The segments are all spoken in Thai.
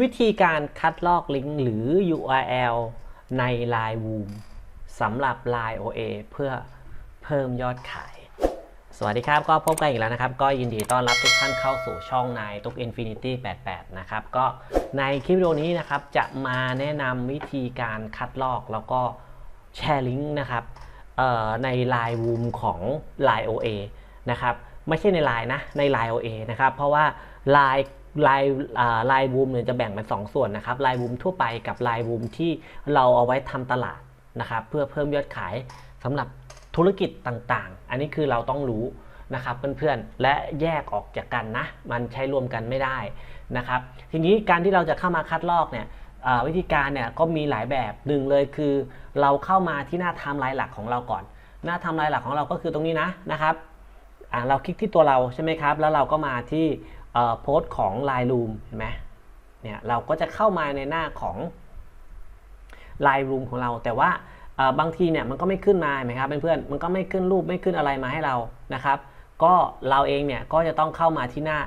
วิธีการคัดลอกลิงก์หรือ URL ใน Line Boom สำหรับ Line OA เพื่อเพิ่มยอดขาย สวัสดีครับ ก็พบกันอีกแล้วนะครับ ก็ยินดีต้อนรับทุกท่านเข้าสู่ช่องนายตุก Infinity 88 นะครับ ก็ในคลิปวิดีโอนี้นะครับ จะมาแนะนำวิธีการคัดลอกแล้วก็แชร์ลิงก์นะครับใน Line Boom ของ Line OA นะครับ ไม่ใช่ใน Line นะ ใน Line OA นะครับ เพราะว่า Line ลายลายบูมเนี่ยจะแบ่งเป็น2ส่วนนะครับลายบูมทั่วไปกับลายบูมที่เราเอาไว้ทำตลาดนะครับเพื่อเพิ่มยอดขายสำหรับธุรกิจต่างๆ อันนี้คือเราต้องรู้นะครับเพื่อนๆ และแยกออกจากกันนะ มันใช้รวมกันไม่ได้นะครับ ทีนี้การที่เราจะเข้ามาคัดลอกเนี่ยวิธีการเนี่ยก็มีหลายแบบหนึ่งเลยคือ เราเข้ามาที่หน้าไทม์ไลน์หลักของเราก่อน หน้าไทม์ไลน์หลักของเราก็คือตรงนี้นะนะครับเราคลิกที่ตัวเราใช่ไหมครับ แล้วเราก็มาที่ โพสต์ของ Line Room เห็นไหมเนี่ยเราก็จะเข้ามาในหน้าของ Line Room ของเรา แต่ว่าบางทีเนี่ยมันก็ไม่ขึ้นมาเห็นไหมครับเพื่อนๆมันก็ไม่ขึ้นรูปไม่ขึ้นอะไรมาให้เรานะครับ ก็เราเองเนี่ยก็จะต้องเข้ามาที่หน้า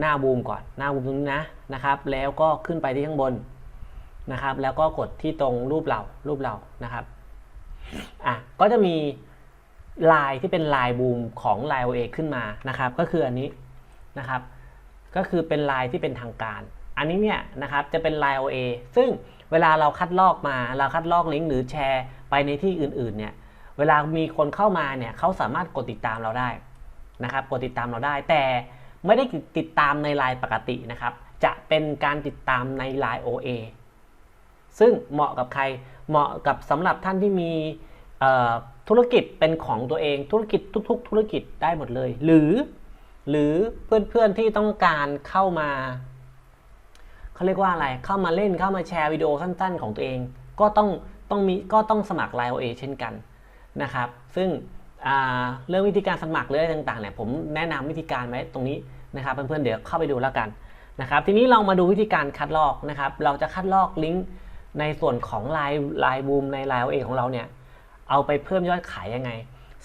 หน้าบูมก่อนหน้าบูมตรงนี้นะนะครับ แล้วก็ขึ้นไปที่ข้างบนนะครับ แล้วก็กดที่ตรงรูปเรารูปเรานะครับอะก็จะมีลายที่เป็นลายบูมของ Line OA ขึ้นมานะครับ ก็คืออันนี้นะครับ ก็คือเป็นลายที่เป็นทางการ อันนี้เนี่ยนะครับจะเป็นลาย OA ซึ่งเวลาเราคัดลอกมาเราคัดลอกลิงก์หรือแชร์ไปในที่อื่นๆเนี่ยเวลามีคนเข้ามาเนี่ยเขาสามารถกดติดตามเราได้นะครับกดติดตามเราได้ แต่ไม่ได้ติดตามในไลน์ปกตินะครับ จะเป็นการติดตามในไลน์ OA ซึ่งเหมาะกับใครเหมาะกับสำหรับท่านที่มีธุรกิจเป็นของตัวเองธุรกิจทุก ๆ ธุรกิจได้หมดเลย หรือ หรือเพื่อนๆที่ต้องการเข้ามาเขาเรียกว่าอะไรเข้ามาเล่นเข้ามาแชร์วิดีโอสั้น ๆ ของตัวเอง ก็ต้องต้องมีก็ต้องสมัคร Line OA เช่นกันนะครับ ซึ่งเรื่องวิธีการสมัครเรื่องต่างๆเนี่ยผมแนะนำวิธีการไว้ตรงนี้นะครับเพื่อนๆเดี๋ยวเข้าไปดูแล้วกันนะครับ ทีนี้เรามาดูวิธีการคัดลอกนะครับ เราจะคัดลอกลิงก์ในส่วนของ Line Line Boom ใน Line OA ของเราเนี่ยเอาไปเพิ่มยอดขายยังไง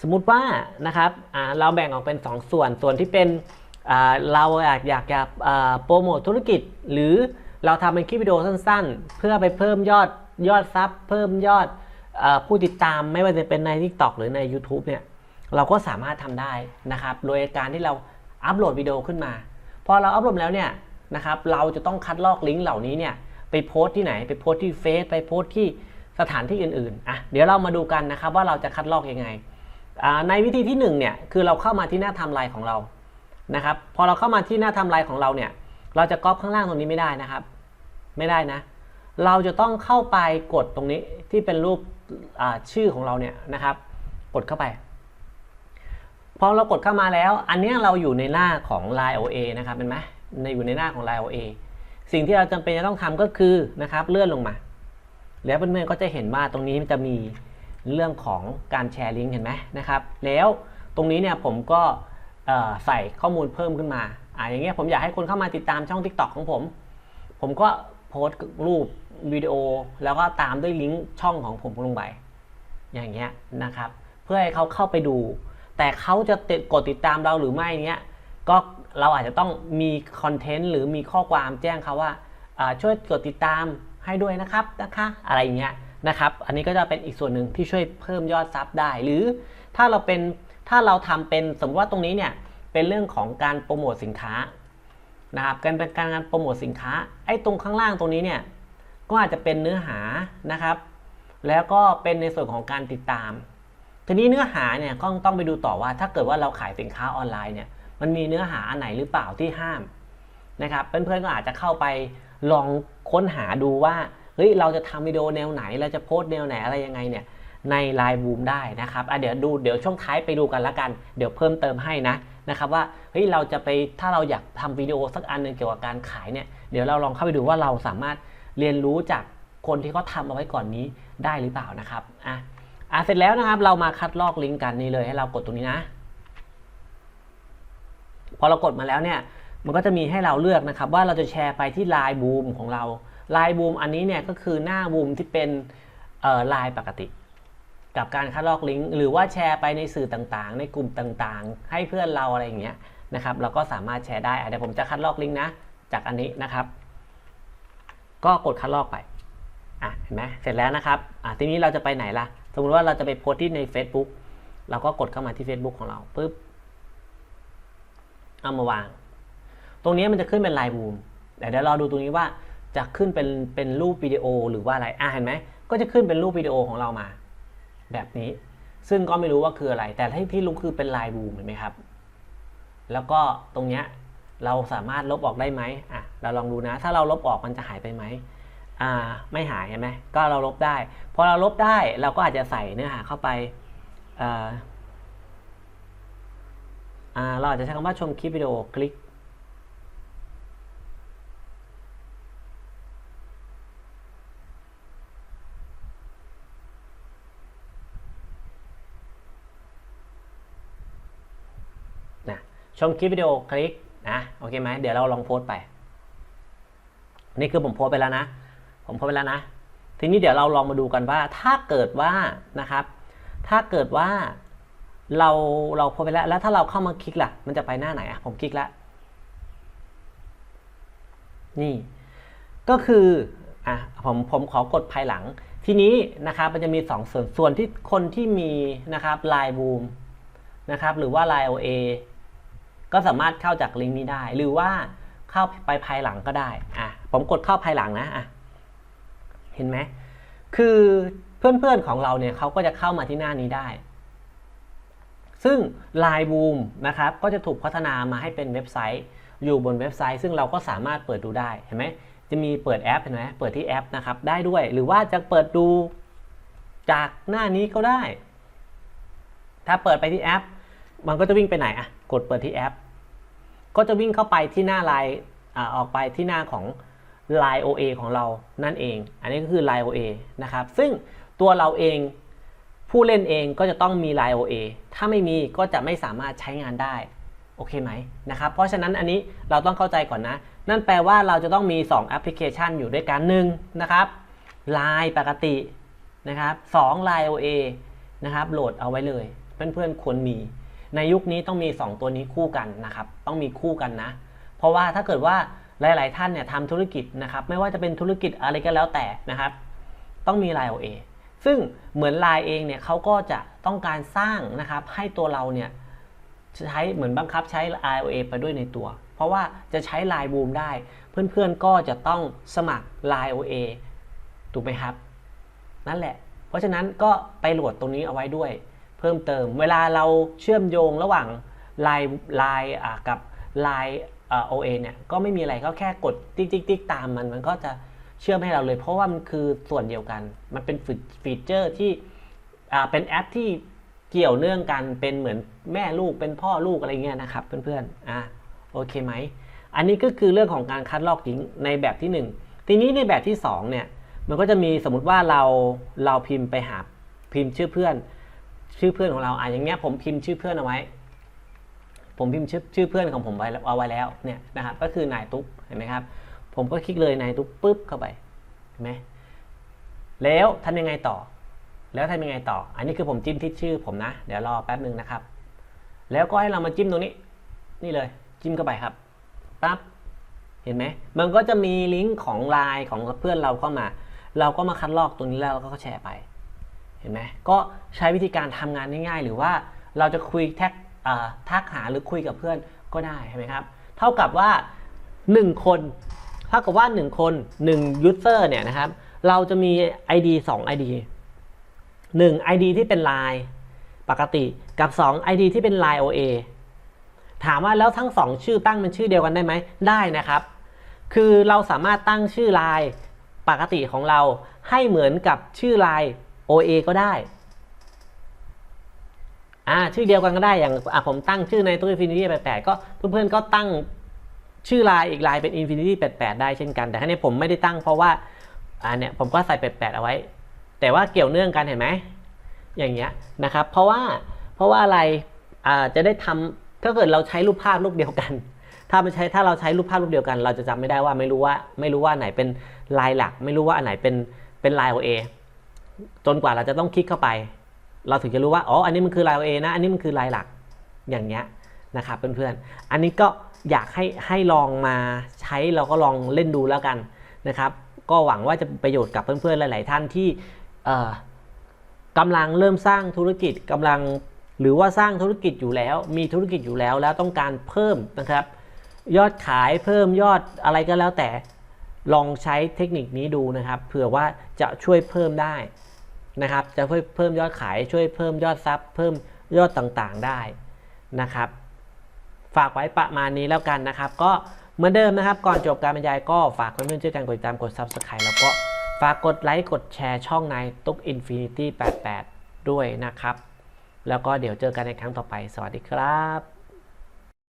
สมมุติว่านะครับเราแบ่งออกเป็น 2 ส่วนส่วนที่เป็นเราอยากอยากจะโปรโมทธุรกิจ หรือเราทำเป็นคลิปวิดีโอสั้นๆ เพื่อไปเพิ่มยอดยอดซับเพิ่มยอดอผู้ติดตามไม่ว่าจะเป็นใน TikTok หรือใน YouTube เนี่ยเราก็สามารถทำได้นะครับโดยการที่เราอัปโหลดวิดีโอขึ้นมา พอเราอัปโหลดแล้วเนี่ยนะครับเราจะต้องคัดลอกลิงก์เหล่านี้เนี่ยไปโพสต์ที่ไหนไปโพสต์ที่เฟซไปโพสต์ที่สถานที่อื่นๆอะเดี๋ยวเรามาดูกันนะครับว่าเราจะคัดลอกยังไง ในวิธีที่1เนี่ยคือเราเข้ามาที่หน้าไทม์ไลน์ของเรานะครับพอเราเข้ามาที่หน้าไทม์ไลน์ของเราเนี่ยเราจะก๊อปข้างล่างตรงนี้ไม่ได้นะครับ ไม่ได้นะ เราจะต้องเข้าไปกดตรงนี้ที่เป็นรูปชื่อของเราเนี่ยนะครับ กดเข้าไปพอเรากดเข้ามาแล้ว อันนี้เราอยู่ในหน้าของ Line OA นะครับเป็นไหมในอยู่ในหน้าของ Line OA สิ่งที่เราจำเป็นจะต้องทำก็คือนะครับเลื่อนลงมา แล้วเพื่อนๆก็จะเห็นว่าตรงนี้มันจะมี เรื่องของการแชร์ลิงก์เห็นไหมนะครับ แล้วตรงนี้เนี่ยผมก็ใส่ข้อมูลเพิ่มขึ้นมาอ่าอย่างเงี้ยผมอยากให้คนเข้ามาติดตามช่อง TikTok ของผม ผมก็โพสต์รูปวิดีโอ แล้วก็ตามด้วยลิงก์ช่องของผมลงไปอย่างเงี้ยนะครับ เพื่อให้เขาเข้าไปดู แต่เขาจะติดกดติดตามเราหรือไม่เนี้ยก็เราอาจจะต้องมีคอนเทนต์หรือมีข้อความแจ้งเขาว่าช่วยกดติดตามให้ด้วยนะครับนะคะ อะไรเงี้ย นะครับ อันนี้ก็จะเป็นอีกส่วนหนึ่งที่ช่วยเพิ่มยอดซับได้ หรือถ้าเราเป็นถ้าเราทำเป็นสมมติว่าตรงนี้เนี่ยเป็นเรื่องของการโปรโมทสินค้านะครับการเป็นการโปรโมทสินค้าไอ้ตรงข้างล่างตรงนี้เนี่ยก็อาจจะเป็นเนื้อหานะครับ แล้วก็เป็นในส่วนของการติดตาม ทีนี้เนื้อหาเนี่ยก็ต้องไปดูต่อว่า ถ้าเกิดว่าเราขายสินค้าออนไลน์เนี่ยมันมีเนื้อหาอันไหนหรือเปล่าที่ห้ามนะครับเพื่อนๆก็อาจจะเข้าไปลองค้นหาดูว่า ฮ้ยเราจะทำวิดีโอแนวไหนเราจะโพสต์แนวไหนอะไรยังไงเนี่ยในไลน์บูมได้นะครับอะเดี๋ยวดูเดี๋ยวช่วงท้ายไปดูกันละกัน เดี๋ยวเพิ่มเติมให้นะนะครับว่าเฮ้ยเราจะไปถ้าเราอยากทำวิดีโอสักอันหนึ่งเกี่ยวกับการขายเนี่ยเดี๋ยวเราลองเข้าไปดูว่าเราสามารถเรียนรู้จากคนที่เขาทาเอาไว้ก่อนนี้ได้หรือเปล่านะครับอะอะเสร็จแล้วนะครับเรามาคัดลอกลิงก์กันนี่เลยให้เรากดตรงนี้นะ พอเรากดมาแล้วเนี่ยมันก็จะมีให้เราเลือกนะครับว่าเราจะแชร์ไปที่ไลน์บูมของเรา ลายบูมอันนี้เนี่ยก็คือหน้าบูมที่เป็นลายปกติ กับการคัดลอกลิงก์หรือว่าแชร์ไปในสื่อต่างๆ ในกลุ่มต่างๆ ให้เพื่อนเราอะไรอย่างเงี้ยนะครับเราก็สามารถแชร์ได้เดี๋ยวผมจะคัดลอกลิงก์นะจากอันนี้นะครับ ก็กดคัดลอกไปอะเห็นไหมเสร็จแล้วนะครับอะทีนี้เราจะไปไหนล่ะ สมมติว่าเราจะไปโพสต์ที่ใน Facebook เราก็กดเข้ามาที่ Facebook ของเราปุ๊บเอามาวาง ตรงนี้มันจะขึ้นเป็นลายบูมเดี๋ยวเราดูตรงนี้ว่า จะขึ้นเป็นเป็นรูปวิดีโอหรือว่าอะไรอะเห็นไหมก็จะขึ้นเป็นรูปวิดีโอของเรามา แบบนี้ ซึ่งก็ไม่รู้ว่าคืออะไร แต่ที่ที่รู้คือเป็นลายบูมเห็นไหมครับ แล้วก็ตรงเนี้ยเราสามารถลบออกได้ไหมอะเราลองดูนะ ถ้าเราลบออกมันจะหายไปไหมอ่าไม่หายใช่ไหมก็เราลบได้ พอเราลบได้เราก็อาจจะใส่เนื้อหาเข้าไปอ่าเราอาจจะใช้คำว่าชมคลิปวิดีโอคลิก นะ ชมคลิปวิดีโอคลิกนะโอเคไหมเดี๋ยวเราลองโพสต์ไป นี่คือผมโพสไปแล้วนะ ผมโพสไปแล้วนะ ทีนี้เดี๋ยวเราลองมาดูกันว่า ถ้าเกิดว่านะครับ ถ้าเกิดว่าเราเราโพสไปแล้ว แล้วถ้าเราเข้ามาคลิกล่ะ มันจะไปหน้าไหนอะผมคลิกแล้วนี่ ก็คืออะผมผมขอกดภายหลัง ทีนี้นะครับมันจะมีสองส่วนส่วนที่คนที่มีนะครับไลน์บูมนะครับหรือว่า Line OA ก็สามารถเข้าจากลิงก์นี้ได้ หรือว่าเข้าไปภายหลังก็ได้อะผมกดเข้าภายหลังนะอะเห็นไหมคือเพื่อนๆของเราเนี่ยเขาก็จะเข้ามาที่หน้านี้ได้ ซึ่ง Line Boom นะครับก็จะถูกพัฒนามาให้เป็นเว็บไซต์อยู่บนเว็บไซต์ ซึ่งเราก็สามารถเปิดดูได้เห็นไหมจะมีเปิดแอปเห็นไหมเปิดที่แอปนะครับได้ด้วย หรือว่าจะเปิดดูจากหน้านี้ก็ได้ ถ้าเปิดไปที่แอป มันก็จะวิ่งไปไหนอะ กดเปิดที่แอป ก็จะวิ่งเข้าไปที่หน้าไลน์อ่ออกไปที่หน้าของ Line OA ของเรานั่นเอง อันนี้ก็คือ Line OA นะครับ ซึ่งตัวเราเองผู้เล่นเองก็จะต้องมี Line OA ถ้าไม่มีก็จะไม่สามารถใช้งานได้ โอเคไหมนะครับ เพราะฉะนั้นอันนี้เราต้องเข้าใจก่อนนะ นั่นแปลว่าเราจะต้องมี 2 แอปพลิเคชันอยู่ด้วยกันหนึ่งนะครับ Line ปกตินะครับสอง Line OA นะครับ โหลดเอาไว้เลย เพื่อนๆควรมี ในยุคนี้ต้องมี 2 ตัวนี้คู่กันนะครับ ต้องมีคู่กันนะ เพราะว่าถ้าเกิดว่าหลาย ๆ ท่านเนี่ยทำธุรกิจนะครับ ไม่ว่าจะเป็นธุรกิจอะไรก็แล้วแต่นะครับ ต้องมี Line OA ซึ่งเหมือน Line เองเนี่ยเขาก็จะต้องการสร้างนะครับให้ตัวเราเนี่ยใช้เหมือนบังคับใช้ IOA ไปด้วยในตัว เพราะว่าจะใช้ Line Boom ได้ เพื่อนๆก็จะต้องสมัคร Line OA ถูกไหมครับ นั่นแหละ เพราะฉะนั้นก็ไปโหลดตรงนี้เอาไว้ด้วย เพิ่มเติม เวลาเราเชื่อมโยงระหว่าง Line Line อ่ากับ Line อ่า OA เนี่ยก็ไม่มีอะไรก็แค่กดติ๊กติ๊กติ๊กตามมันมันก็จะเชื่อมให้เราเลย เพราะว่ามันคือส่วนเดียวกัน มันเป็นฟีเจอร์ที่เป็นแอปที่เกี่ยวเนื่องกันเป็นเหมือนแม่ลูกเป็นพ่อลูกอะไรเงี้ยนะครับเพื่อนๆอะโอเคไหมอันนี้ก็คือเรื่องของการคัดลอกหญิงในแบบที่ 1 ทีนี้ในแบบที่2เนี่ยมันก็จะมีสมมติว่าเราเราพิมพ์ไปหาพิมพ์ชื่อเพื่อน ชื่อเพื่อนของเราอะอย่างเงี้ยผมพิมพ์ชื่อเพื่อนเอาไว้ ผมพิมพ์ชื่อชื่อเพื่อนของผมไว้เอาไว้แล้วเนี่ยนะครับก็คือนายตุ๊กเห็นไหมครับ ผมก็คลิกเลยนายตุ๊กปุ๊บเข้าไปเห็นไหมแล้วทำยังไงต่อ แล้วทำยังไงต่อ อันนี้คือผมจิ้มที่ชื่อผมนะ เดี๋ยวรอแป๊บหนึ่งนะครับ แล้วก็ให้เรามาจิ้มตรงนี้ นี่เลย จิ้มเข้าไปครับปั๊บเห็นไหมมันก็จะมีลิงก์ของไลน์ของเพื่อนเราเข้ามา เราก็มาคัดลอกตรงนี้แล้วเราก็แชร์ไป เห็นไหมก็ใช้วิธีการทำงานง่ายๆ หรือว่าเราจะคุยแท็กทักหาหรือคุยกับเพื่อนก็ได้ใช่ไหมครับ เท่ากับว่า 1 คนเท่ากับว่า 1 คน1 user เนี่ยนะครับ เราจะมี ID 2 ID 1 ID ที่เป็น Line ปกติกับ 2 ID ที่เป็น Line OA ถามว่าแล้วทั้ง 2 ชื่อตั้งเป็นชื่อเดียวกันได้ไหมได้นะครับ คือเราสามารถตั้งชื่อ Line ปกติของเราให้เหมือนกับชื่อ Line OA ก็ได้อ่าชื่อเดียวกันก็ได้อย่างอะผมตั้งชื่อในตู้ Infinity 88 ก็เพื่อนๆก็ตั้งชื่อลน์อีกลน์เป็น Infinity 88 ได้เช่นกัน แต่ครั้นี้ผมไม่ได้ตั้งเพราะว่าอ่าเนี่ยผมก็ใส่ 88 เอาไว้ แต่ว่าเกี่ยวเนื่องกันเห็นไหมอย่างเงี้ยนะครับ เพราะว่าเพราะว่าอะไรอ่าจะได้ทำถ้าเกิดเราใช้รูปภาพรูปเดียวกัน ถ้าไม่ใช้ถ้าเราใช้รูปภาพรูปเดียวกัน เราจะจำไม่ได้ว่าไม่รู้ว่าไม่รู้ว่าไหนเป็นลายหลัก ไม่รู้ว่าอันไหนเป็นเป็นลาย OA จนกว่าเราจะต้องคลิกเข้าไป เราถึงจะรู้ว่า อ๋อ อันนี้มันคือลาย OA นะ อันนี้มันคือลายหลัก อย่างเงี้ยนะครับเพื่อนๆ อันนี้ก็อยากให้ให้ลองมาใช้เราก็ลองเล่นดูแล้วกันนะครับ ก็หวังว่าจะเป็นประโยชน์กับเพื่อนๆ หลาย ๆ ท่านที่เอ่อกำลังเริ่มสร้างธุรกิจกำลังหรือว่าสร้างธุรกิจอยู่แล้ว มีธุรกิจอยู่แล้วแล้วต้องการเพิ่มนะครับ ยอดขายเพิ่มยอดอะไรก็แล้วแต่ลองใช้เทคนิคนี้ดูนะครับเผื่อว่าจะช่วยเพิ่มได้ นะครับ จะช่วยเพิ่มยอดขายช่วยเพิ่มยอดซับเพิ่มยอดต่างๆได้นะครับ ฝากไว้ประมาณนี้แล้วกันนะครับ ก็เหมือนเดิมนะครับ ก่อนจบการบรรยายก็ฝากเพื่อนๆช่วยกันกดติดตามกด Subscribe แล้วก็ฝากกดไลค์กดแชร์ช่องนายตุ๊ก Infinity 88 ด้วยนะครับ แล้วก็เดี๋ยวเจอกันในครั้งต่อไป สวัสดีครับ